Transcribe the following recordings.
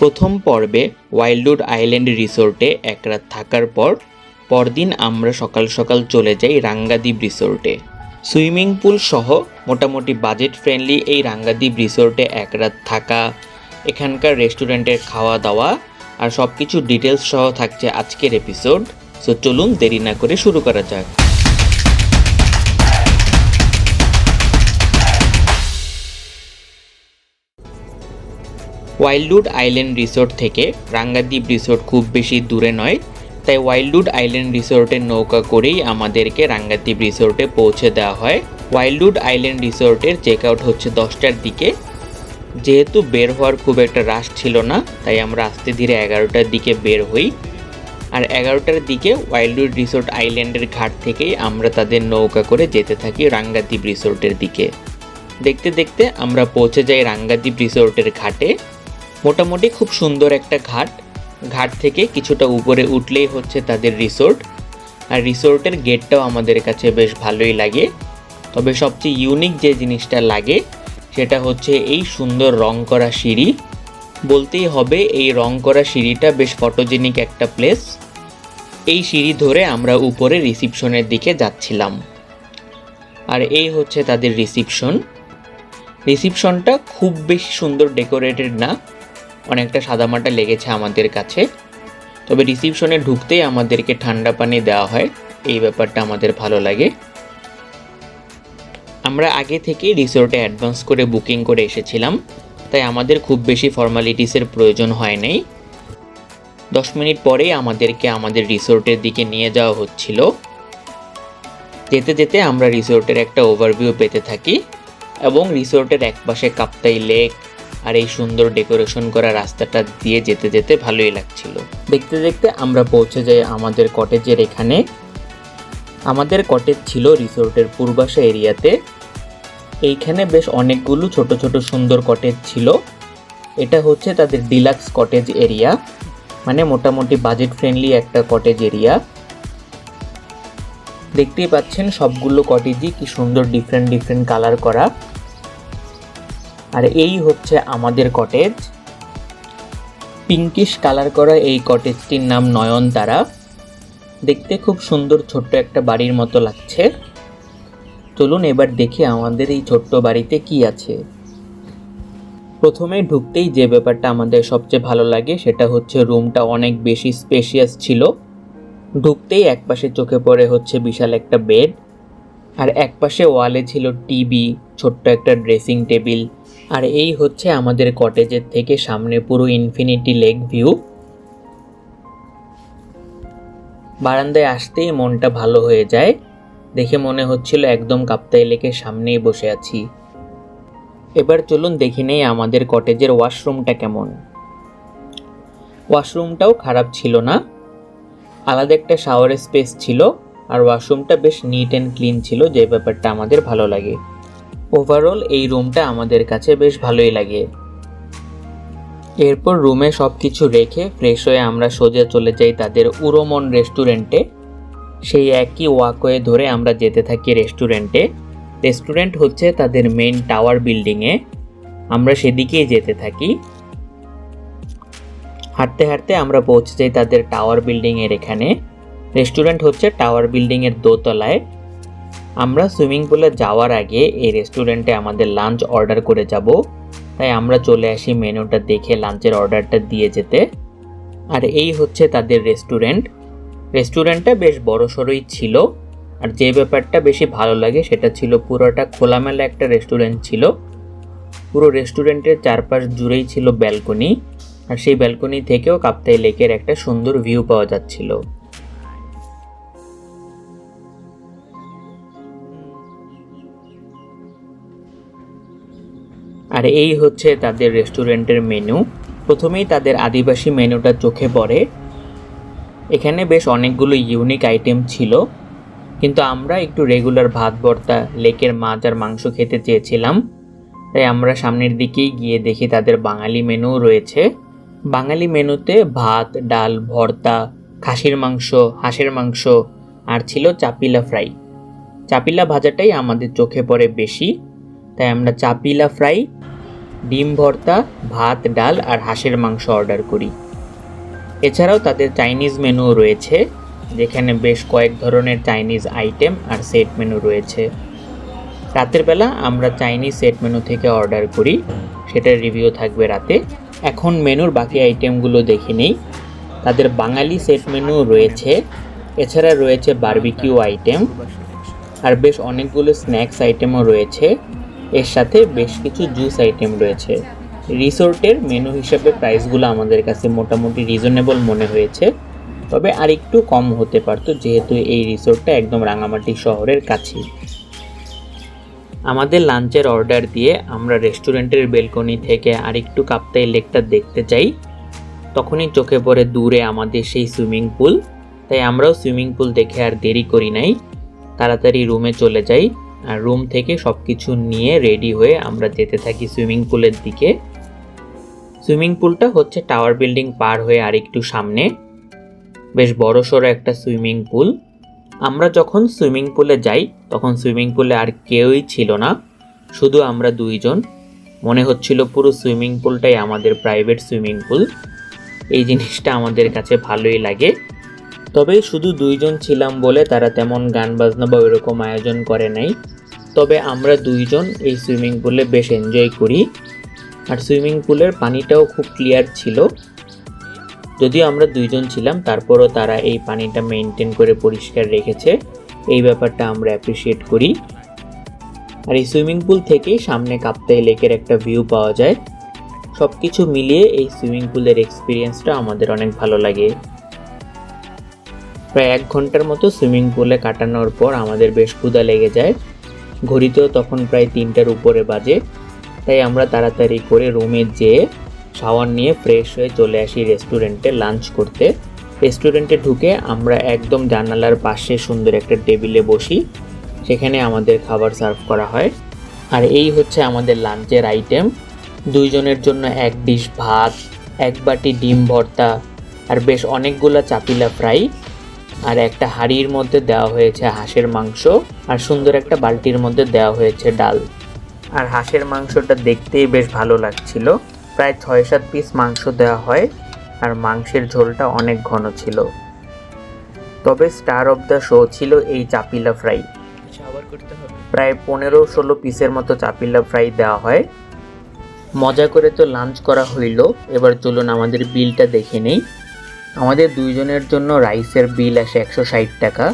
প্রথম পর্বে ওয়াইল্ডউড আইল্যান্ড রিসোর্টে এক রাত থাকার পর পরদিন আমরা সকাল সকাল চলে যাই রাঙ্গাদ্বীপ রিসোর্টে। সুইমিং পুল সহ মোটামুটি বাজেট ফ্রেন্ডলি এই রাঙ্গাদ্বীপ রিসোর্টে এক রাত থাকা, এখানকার রেস্টুরেন্টের খাওয়া দাওয়া আর সব কিছু ডিটেলস সহ থাকছে আজকের এপিসোড। সো চলুন দেরি না করে শুরু করা যাক। ওয়াইল্ডউড আইল্যান্ড রিসোর্ট থেকে রাঙ্গাদ্বীপ রিসোর্ট খুব বেশি দূরে নয়, তাই ওয়াইল্ডউড আইল্যান্ড রিসোর্টের নৌকা করেই আমাদেরকে রাঙ্গাদ্বীপ রিসোর্টে পৌঁছে দেওয়া হয়। ওয়াইল্ডউড আইল্যান্ড রিসোর্টের চেক আউট হচ্ছে দশটার দিকে। যেহেতু বের হওয়ার খুব একটা রাশ ছিল না, তাই আমরা আস্তে ধীরে এগারোটার দিকে বের হই। আর এগারোটার দিকে ওয়াইল্ডউড রিসোর্ট আইল্যান্ডের ঘাট থেকেই আমরা তাদের নৌকা করে যেতে থাকি রাঙ্গাদ্বীপ রিসোর্টের দিকে। দেখতে দেখতে আমরা পৌঁছে যাই রাঙ্গাদ্বীপ রিসোর্টের ঘাটে। মোটামুটি খুব সুন্দর একটা ঘাট। ঘাট থেকে কিছুটা উপরে উঠলেই হচ্ছে তাদের রিসোর্ট। আর রিসোর্টের গেটটাও আমাদের কাছে বেশ ভালোই লাগে। তবে সবচেয়ে ইউনিক যে জিনিসটা লাগে, সেটা হচ্ছে এই সুন্দর রং করা সিঁড়ি। বলতেই হবে এই রং করা সিঁড়িটা বেশ ফটোজেনিক একটা প্লেস এই সিঁড়ি ধরে আমরা উপরে রিসিপশনের দিকে যাচ্ছিলাম। আর এই হচ্ছে তাদের রিসিপশন রিসিপশনটা খুব বেশি সুন্দর ডেকোরেটেড না। অনেকটা সাদামাটা লেগেছে আমাদের কাছে। তবে রিসিপশনে ঢুকতেই আমাদেরকে ঠান্ডা পানি দেওয়া হয়। এই ব্যাপারটা আমাদের ভালো লাগে। আমরা আগে থেকেই রিসোর্টে অ্যাডভান্স করে বুকিং করে এসেছিলাম। তাই আমাদের খুব বেশি ফর্মালিটিসের প্রয়োজন হয় নাই। দশ মিনিট পরেই আমাদেরকে আমাদের রিসোর্টের দিকে নিয়ে যাওয়া হচ্ছিল। যেতে যেতে আমরা রিসোর্টের একটা ওভারভিউ পেতে থাকি এবং রিসোর্টের একপাশে কাপ্তাই লেক আর এই সুন্দর ডেকোরেশন করা রাস্তাটা দিয়ে যেতে যেতে ভালোই লাগছিল। দেখতে দেখতে আমরা পৌঁছে যাই আমাদের কটেজের এখানে। আমাদের কটেজ ছিল রিসোর্টের পূর্বাশা এরিয়াতে। এইখানে বেশ অনেকগুলো ছোট ছোট সুন্দর কটেজ ছিল। এটা হচ্ছে তাদের ডিলাক্স কটেজ এরিয়া। মানে মোটামুটি বাজেট ফ্রেন্ডলি একটা কটেজ এরিয়া। দেখতেই পাচ্ছেন সবগুলো কটেজই কি সুন্দর ডিফারেন্ট ডিফারেন্ট কালার করা। আর এই হচ্ছে আমাদের কটেজ পিঙ্কিশ কালার করা এই কটেজটির নাম নয়নতারা। দেখতে খুব সুন্দর ছোট্ট একটা বাড়ির মতো লাগছে। চলুন এবার দেখি আমাদের এই ছোট্ট বাড়িতে কি আছে। প্রথমে ঢুকতেই যে ব্যাপারটা আমাদের সবচেয়ে ভালো লাগে সেটা হচ্ছে রুমটা অনেক বেশি স্পেশিয়াস ছিল। ঢুকতেই একপাশে চোখে পড়ে হচ্ছে বিশাল একটা বেড আর একপাশে ওয়ালে ছিল টিভি ছোট্ট একটা ড্রেসিং টেবিল আর এই হচ্ছে আমাদের কটেজের থেকে সামনে পুরো ইনফিনিটি লেক ভিউ বারান্দায় আসতেই মনটা ভালো হয়ে যায়। দেখে মনে হচ্ছিল একদম কাপ্তাই লেকের সামনেই বসে আছি। এবার চলুন দেখে নেই আমাদের কটেজের ওয়াশরুমটা কেমন। ওয়াশরুমটাও খারাপ ছিল না। আলাদা একটা শাওয়ারের স্পেস ছিল, আর ওয়াশরুমটা বেশ নিট অ্যান্ড ক্লিন ছিল, যে ব্যাপারটা আমাদের ভালো লাগে। ওভারঅল এই রুমটা আমাদের কাছে বেশ ভালোই লাগে। এরপর রুমে সব কিছু রেখে ফ্রেশ হয়ে আমরা সোজা চলে যাই তাদের উরোমন রেস্টুরেন্টে সেই একই ওয়াকওয়ে ধরে আমরা যেতে থাকি রেস্টুরেন্টে রেস্টুরেন্ট হচ্ছে তাদের মেন টাওয়ার বিল্ডিংয়ে আমরা সেদিকেই যেতে থাকি। হাঁটতে হাঁটতে আমরা পৌঁছে যাই তাদের টাওয়ার বিল্ডিংয়ের এখানে। রেস্টুরেন্ট হচ্ছে টাওয়ার বিল্ডিংয়ের দোতলায়। আমরা সুইমিং পুলে যাওয়ার আগে এই রেস্টুরেন্টে আমাদের লাঞ্চ অর্ডার করে যাব। তাই আমরা চলে আসি মেনুটা দেখে লাঞ্চের অর্ডারটা দিয়ে যেতে। আর এই হচ্ছে তাদের রেস্টুরেন্ট রেস্টুরেন্টটা বেশ বড় সড়োই ছিল। আর যে ব্যাপারটা বেশি ভালো লাগে সেটা ছিল পুরোটা খোলামেলা একটা রেস্টুরেন্ট ছিল। পুরো রেস্টুরেন্টের চারপাশ জুড়েই ছিল ব্যালকনি আর সেই ব্যালকনি থেকেও কাপ্তাই লেকের একটা সুন্দর ভিউ পাওয়া যাচ্ছিল। আর এই হচ্ছে তাদের রেস্টুরেন্টের মেনু প্রথমেই তাদের আদিবাসী মেনুটা চোখে পড়ে। এখানে বেশ অনেকগুলো ইউনিক আইটেম ছিল। কিন্তু আমরা একটু রেগুলার ভাত, ভর্তা, লেকের মাছ আর মাংস খেতে চেয়েছিলাম। তাই আমরা সামনের দিকেই গিয়ে দেখি তাদের বাঙালি মেনু রয়েছে। বাঙালি মেনুতে ভাত, ডাল, ভর্তা, খাসির মাংস, হাঁসের মাংস আর ছিল চাপিলা ফ্রাই চাপিলা ভাজাটাই আমাদের চোখে পড়ে বেশি। তাই আমরা চাপিলা ফ্রাই, ডিম ভর্তা, ভাত, ডাল আর হাঁসের মাংস অর্ডার করি। এছাড়াও তাদের চাইনিজ মেনুও রয়েছে, যেখানে বেশ কয়েক ধরনের চাইনিজ আইটেম আর সেট মেনু রয়েছে। রাতের বেলা আমরা চাইনিজ সেট মেনু থেকে অর্ডার করি, সেটার রিভিউ থাকবে রাতে। এখন মেনুর বাকি আইটেমগুলো দেখে নেই। তাদের বাঙালি সেট মেনু রয়েছে, এছাড়া রয়েছে বারবিকিউ আইটেম, আর বেশ অনেকগুলো স্ন্যাক্স আইটেমও রয়েছে। এর সাথে বেশ কিছু জুস আইটেম রয়েছে। রিসোর্টের মেনু হিসাবে প্রাইসগুলো আমাদের কাছে মোটামুটি রিজনেবল মনে হয়েছে। তবে আর একটু কম হতে পারতো যেহেতু এই রিসোর্টটা একদম রাঙামাটি শহরের কাছেই। আমাদের লাঞ্চের অর্ডার দিয়ে আমরা রেস্টুরেন্টের বেলকনি থেকে আরেকটু কাপ্তাই লেকটা দেখতে চাই। তখনই চোখে পড়ে দূরে আমাদের সেই সুইমিং পুল তাই আমরাও সুইমিং পুল দেখে আর দেরি করি নাই। তাড়াতাড়ি রুমে চলে যাই। রুম থেকে সব কিছু নিয়ে রেডি হয়ে আমরা যেতে থাকি সুইমিং পুলের দিকে। সুইমিং পুলটা হচ্ছে টাওয়ার বিল্ডিং পার হয়ে আরেকটু সামনে। বেশ বড় সড়ো একটা সুইমিং পুল আমরা যখন সুইমিং পুলে যাই, তখন সুইমিং পুলে আর কেউই ছিল না, শুধু আমরা দুইজন। মনে হচ্ছিল পুরো সুইমিং পুলটাই আমাদের প্রাইভেট সুইমিং পুল এই জিনিসটা আমাদের কাছে ভালোই লাগে। তবে শুধু দুইজন ছিলাম বলে তারা তেমন গান বাজনা বা ওইরকম আয়োজন করে নাই। তবে আমরা দুইজন এই সুইমিং পুলে বেশ এনজয় করি। আর সুইমিং পুলের পানিটাও খুব ক্লিয়ার ছিল। যদিও আমরা দুইজন ছিলাম, তারপরও তারা এই পানিটা মেনটেন করে পরিষ্কার রেখেছে। এই ব্যাপারটা আমরা অ্যাপ্রিসিয়েট করি। আর এই সুইমিং পুল থেকেই সামনে কাপ্তাই লেকের একটা ভিউ পাওয়া যায়। সব কিছু মিলিয়ে এই সুইমিং পুলের এক্সপিরিয়েন্সটা আমাদের অনেক ভালো লাগে। প্রায় এক ঘণ্টার মতো সুইমিং পুলে কাটানোর পর আমাদের বেশ ক্ষুধা লেগে যায়। ঘড়িতেও তখন প্রায় তিনটার উপরে বাজে। তাই আমরা তাড়াতাড়ি করে রুমে যেয়ে শাওয়ার নিয়ে ফ্রেশ হয়ে চলে আসি রেস্টুরেন্টে লাঞ্চ করতে। রেস্টুরেন্টে ঢুকে আমরা একদম জানালার পাশে সুন্দর একটা টেবিলে বসি, সেখানে আমাদের খাবার সার্ভ করা হয়। আর এই হচ্ছে আমাদের লাঞ্চের আইটেম। দুইজনের জন্য এক ডিশ ভাত, এক বাটি ডিম ভর্তা, আর বেশ অনেকগুলো চাপিলা ফ্রাই। আর একটা হাঁড়ির মধ্যে দেওয়া হয়েছে হাঁসের মাংস আর সুন্দর একটা বালতির মধ্যে দেওয়া হয়েছে ডাল। আর হাঁসের মাংসটা দেখতেই বেশ ভালো লাগছিল। প্রায় ছয় সাত পিস মাংস দেওয়া হয় আর মাংসের ঝোলটা অনেক ঘন ছিল। তবে স্টার অফ দ্য শো ছিল এই চাপিলা ফ্রাই। প্রায় পনেরো ষোলো পিসের মতো চাপিলা ফ্রাই দেওয়া হয়। মজা করে তো লাঞ্চ করা হইল। এবার চলুন আমাদের বিলটা দেখে নেই। আমাদের দুইজনের জন্য রাইসের বিল আসে একশো ষাট টাকা।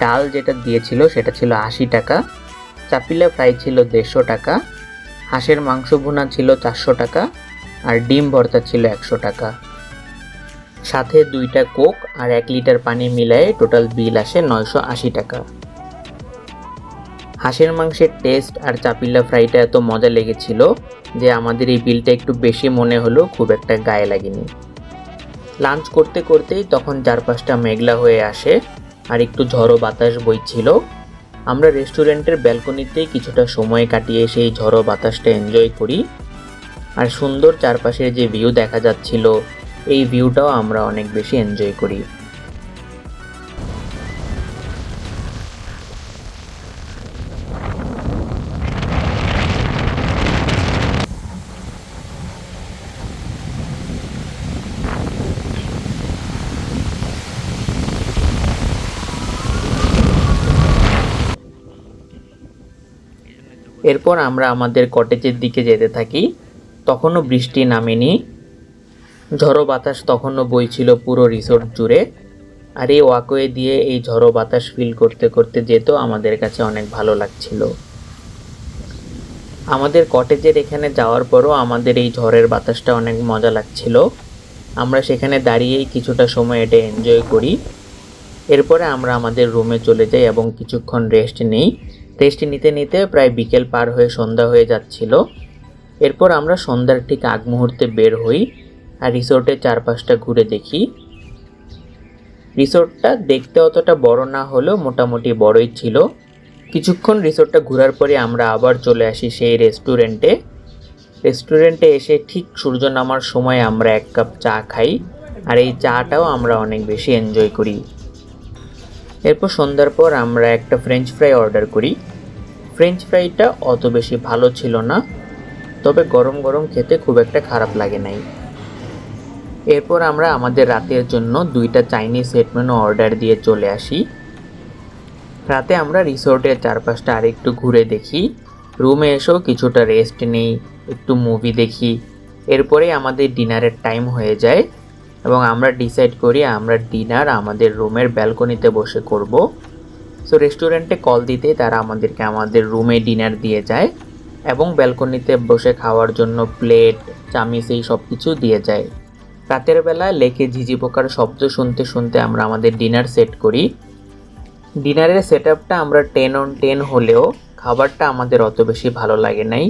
ডাল যেটা দিয়েছিল সেটা ছিল আশি টাকা। চাপিলা ফ্রাই ছিল দেড়শো টাকা। হাঁসের মাংস ভুনা ছিল চারশো টাকা। আর ডিম ভর্তা ছিল একশো টাকা। সাথে দুইটা কোক আর এক লিটার পানি মিলায়ে টোটাল বিল আসে নয়শো আশি টাকা। হাঁসের মাংসের টেস্ট আর চাপিলা ফ্রাইটা এত মজা লেগেছিল যে আমাদের এই বিলটা একটু বেশি মনে হলো খুব একটা গায়ে লাগেনি। লাঞ্চ করতে করতেই তখন চারপাশটা মেঘলা হয়ে আসে আর একটু ঝড়ো বাতাস বইছিল। আমরা রেস্টুরেন্টের ব্যালকনিতেই কিছুটা সময় কাটিয়ে সেই ঝড়ো বাতাসটা এনজয় করি। আর সুন্দর চারপাশের যে ভিউ দেখা যাচ্ছিল, এই ভিউটাও আমরা অনেক বেশি এনজয় করি। এরপর আমরা আমাদের কটেজের দিকে যেতে থাকি, তখনও বৃষ্টি নামেনি। ঝড়ো বাতাস তখনও বইছিল পুরো রিসোর্ট জুড়ে। আর এই ওয়াকওয়ে দিয়ে এই ঝড়ো বাতাস ফিল করতে করতে যেত আমাদের কাছে অনেক ভালো লাগছিল। আমাদের কটেজের এখানে যাওয়ার পরও আমাদের এই ঝড়ের বাতাসটা অনেক মজা লাগছিল। আমরা সেখানে দাঁড়িয়েই কিছুটা সময় এটা এনজয় করি। এরপরে আমরা আমাদের রুমে চলে যাই এবং কিছুক্ষণ রেস্ট নিই। রেস্ট নিতে নিতে প্রায় বিকেল পার হয়ে সন্ধ্যা হয়ে যাচ্ছিল। এরপর আমরা সন্ধ্যার ঠিক আগ মুহূর্তে বের হই আর রিসোর্টের চারপাশটা ঘুরে দেখি। রিসোর্টটা দেখতে অতটা বড় না হলেও মোটামুটি বড়ই ছিল। কিছুক্ষণ রিসোর্টটা ঘোরার পরে আমরা আবার চলে আসি সেই রেস্টুরেন্টে। রেস্টুরেন্টে এসে ঠিক সূর্য নামার সময় আমরা এক কাপ চা খাই আর এই চাটাও আমরা অনেক বেশি এনজয় করি। এরপর সন্ধ্যার পর আমরা একটা ফ্রেঞ্চ ফ্রাই অর্ডার করি। ফ্রেঞ্চ ফ্রাইটা অত বেশি ভালো ছিল না, তবে গরম গরম খেতে খুব একটা খারাপ লাগে নাই। এরপর আমরা আমাদের রাতের জন্য দুইটা চাইনিজ সেট অর্ডার দিয়ে চলে আসি। রাতে আমরা রিসোর্টের চারপাশটা আরেকটু ঘুরে দেখি। রুমে এসেও কিছুটা রেস্ট নেই, একটু মুভি দেখি। এরপরে আমাদের ডিনারের টাইম হয়ে যায় এবং আমরা ডিসাইড করি আমরা ডিনার আমাদের রুমের ব্যালকনিতে বসে করব। সো রেস্টুরেন্টে কল দিতে তারা আমাদেরকে আমাদের রুমে ডিনার দিয়ে যায় এবং ব্যালকনিতে বসে খাওয়ার জন্য প্লেট চামিচ এই সব কিছু দিয়ে যায়। রাতের বেলা লেকে ঝিঝি পোকার শব্দ শুনতে শুনতে আমরা আমাদের ডিনার সেট করি। ডিনারের সেট আপটা আমরা টেন অন টেন হলেও খাবারটা আমাদের অত বেশি ভালো লাগে নাই।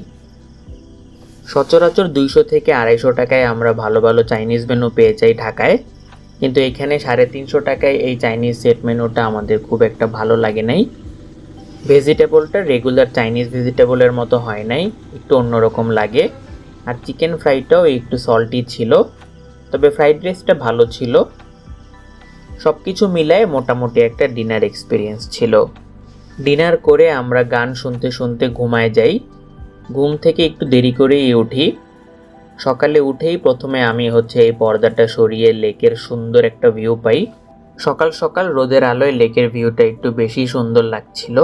সচরাচর দুইশো থেকে আড়াইশো টাকায় আমরা ভালো ভালো চাইনিজ মেনু পেয়ে যাই ঢাকায়। কিন্তু এখানে সাড়ে তিনশো টাকায় এই চাইনিজ সেট মেনুটা আমাদের খুব একটা ভালো লাগে নাই। ভেজিটেবলটা রেগুলার চাইনিজ ভেজিটেবলের মতো হয় নাই, একটু অন্যরকম লাগে। আর চিকেন ফ্রাইটাও একটু সল্টি ছিল, তবে ফ্রাইড রাইসটা ভালো ছিল। সব কিছু মিলায় মোটামুটি একটা ডিনার এক্সপিরিয়েন্স ছিল। ডিনার করে আমরা গান শুনতে শুনতে ঘুমায় যাই। ঘুম থেকে একটু দেরি করেই উঠি। সকালে উঠেই প্রথমে আমি হচ্ছে এই পর্দাটা সরিয়ে লেকের সুন্দর একটা ভিউ পাই। সকাল সকাল রোদের আলোয় লেকের ভিউটা একটু বেশি সুন্দর লাগছিল।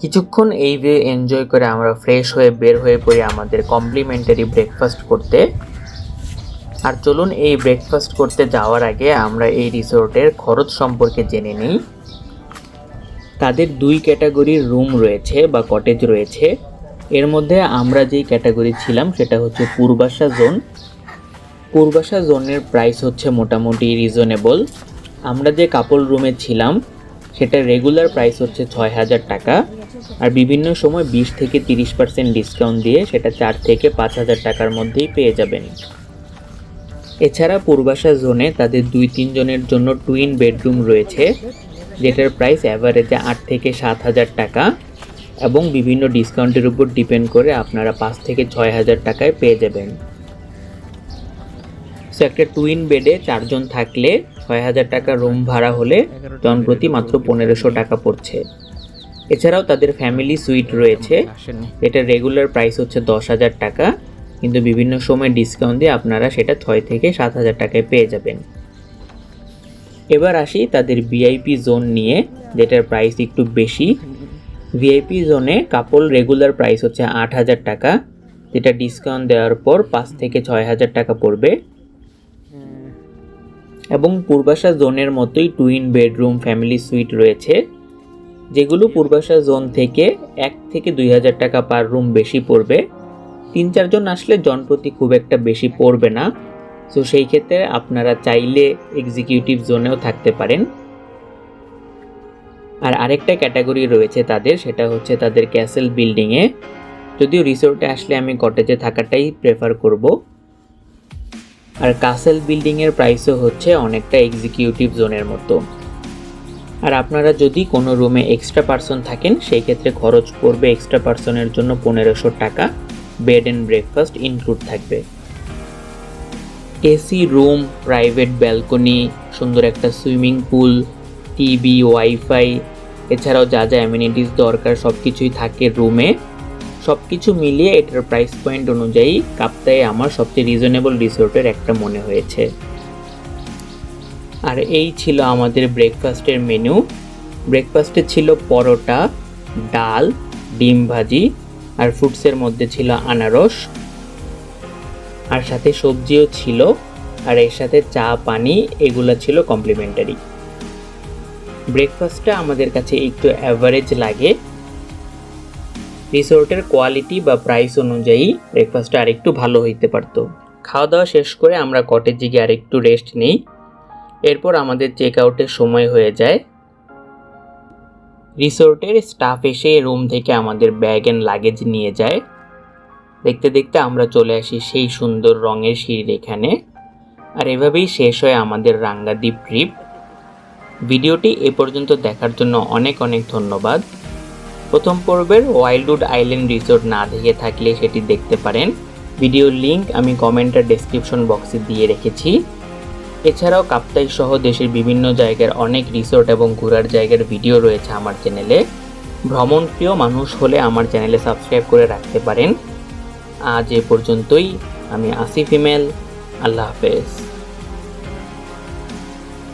কিছুক্ষণ এই ভিউ এনজয় করে আমরা ফ্রেশ হয়ে বের হয়ে পড়ি আমাদের কমপ্লিমেন্টারি ব্রেকফাস্ট করতে। আর চলুন এই ব্রেকফাস্ট করতে যাওয়ার আগে আমরা এই রিসোর্টের খরচ সম্পর্কে জেনে নিই। তাদের দুই ক্যাটাগরির রুম রয়েছে বা কটেজ রয়েছে। এর মধ্যে আমরা যেই ক্যাটাগরি ছিলাম সেটা হচ্ছে পূর্বাশা জোন পূর্বাশা জোনের প্রাইস হচ্ছে মোটামুটি রিজনেবল আমরা যে কাপল রুমে ছিলাম, সেটা রেগুলার প্রাইস হচ্ছে ছয় হাজার টাকা। আর বিভিন্ন সময় বিশ থেকে তিরিশ পার্সেন্ট ডিসকাউন্ট দিয়ে সেটা চার থেকে পাঁচ হাজার টাকার মধ্যেই পেয়ে যাবেন। এছাড়া পূর্বাশা জোনে তাদের দুই তিনজনের জন্য টুইন বেডরুম রয়েছে, যেটার প্রাইস অ্যাভারেজে আট থেকে সাত হাজার টাকা। এবং বিভিন্ন ডিসকাউন্টের উপর ডিপেন্ড করে আপনারা পাঁচ থেকে ছয় হাজার টাকায় পেয়ে যাবেন। সো একটা টুইন বেডে চারজন থাকলে ছয় হাজার টাকা রুম ভাড়া হলে জন প্রতি মাত্র পনেরোশো টাকা পড়ছে। এছাড়াও তাদের ফ্যামিলি সুইট রয়েছে। এটা রেগুলার প্রাইস হচ্ছে দশ হাজার টাকা, কিন্তু বিভিন্ন সময় ডিসকাউন্ট দিয়ে আপনারা সেটা ছয় থেকে সাত হাজার টাকায় পেয়ে যাবেন। এবার আসি তাদের ভিআইপি জোন নিয়ে, যেটার প্রাইস একটু বেশি। ভিআইপি জোনে কাপল রেগুলার প্রাইস হচ্ছে আট হাজার টাকা। যেটা ডিসকাউন্ট দেওয়ার পর পাঁচ থেকে ছয় হাজার টাকা পড়বে। এবং পূর্বাশা জোনের মতোই টুইন বেডরুম ফ্যামিলি সুইট রয়েছে। যেগুলো পূর্বাশা জোন থেকে এক থেকে দুই হাজার টাকা পার রুম বেশি পড়বে। তিন চারজন আসলে জনপ্রতি খুব একটা বেশি পড়বে না। সো সেই ক্ষেত্রে আপনারা চাইলে এক্সিকিউটিভ জোনেও থাকতে পারেন। আর আরেকটা ক্যাটাগরি রয়েছে তাদের, সেটা হচ্ছে তাদের ক্যাসেল বিল্ডিংয়ে যদিও রিসোর্টে আসলে আমি কটেজে থাকাটাই প্রেফার করব। আর কাসেল বিল্ডিংয়ের প্রাইসও হচ্ছে অনেকটা এক্সিকিউটিভ জোনের মতো। আর আপনারা যদি কোনো রুমে এক্সট্রা পার্সন থাকেন, সেই ক্ষেত্রে খরচ পড়বে এক্সট্রা পার্সনের জন্য পনেরোশো টাকা। বেড অ্যান্ড ব্রেকফাস্ট ইনক্লুড থাকবে। এসি রুম প্রাইভেট ব্যালকনি সুন্দর একটা সুইমিং পুল টিভি ওয়াইফাই এছাড়াও যা যা অ্যামিনিটিস দরকার সব কিছুই থাকে রুমে সব কিছু মিলিয়ে এটার প্রাইস পয়েন্ট অনুযায়ী কাপ্তায়ে আমার সবচেয়ে রিজনেবল রিসোর্টের একটা মনে হয়েছে। আর এই ছিল আমাদের ব্রেকফাস্টের মেনু ব্রেকফাস্টে ছিল পরোটা, ডাল, ডিম ভাজি, আর ফ্রুটসের মধ্যে ছিল আনারস। আর সাথে সবজিও ছিল, আর এর সাথে চা, পানি, এগুলো ছিল কমপ্লিমেন্টারি ব্রেকফাস্টটা আমাদের কাছে একটু অ্যাভারেজ লাগে। রিসোর্টের কোয়ালিটি বা প্রাইস অনুযায়ী ব্রেকফাস্টটা আরেকটু ভালো হইতে পারতো। খাওয়া দাওয়া শেষ করে আমরা কটেজে গিয়ে আরেকটু রেস্ট নিই। এরপর আমাদের চেক আউটের সময় হয়ে যায়। রিসোর্টের স্টাফ এসে রুম থেকে আমাদের ব্যাগ অ্যান্ড লাগেজ নিয়ে যায়। দেখতে দেখতে আমরা চলে আসি সেই সুন্দর রঙের সিঁড়ির এখানে। আর এভাবেই শেষ হয় আমাদের রাঙ্গাদ্বীপ ট্রিপ ভিডিওটি এ পর্যন্ত দেখার জন্য অনেক অনেক ধন্যবাদ। প্রথম পর্বের ওয়াইল্ডউড আইল্যান্ড রিসোর্ট না দেখে থাকলে সেটি দেখতে পারেন। ভিডিওর লিংক আমি কমেন্টের ডেসক্রিপশন বক্সে দিয়ে রেখেছি। এছাড়াও কাপ্তাই সহ দেশের বিভিন্ন জায়গার অনেক রিসোর্ট এবং ঘোরার জায়গার ভিডিও রয়েছে আমার চ্যানেলে। ভ্রমণপ্রিয় মানুষ হলে আমার চ্যানেলে সাবস্ক্রাইব করে রাখতে পারেন। আজ এ পর্যন্তই। আমি আসিফ ইমেল। আল্লাহ হাফেজ।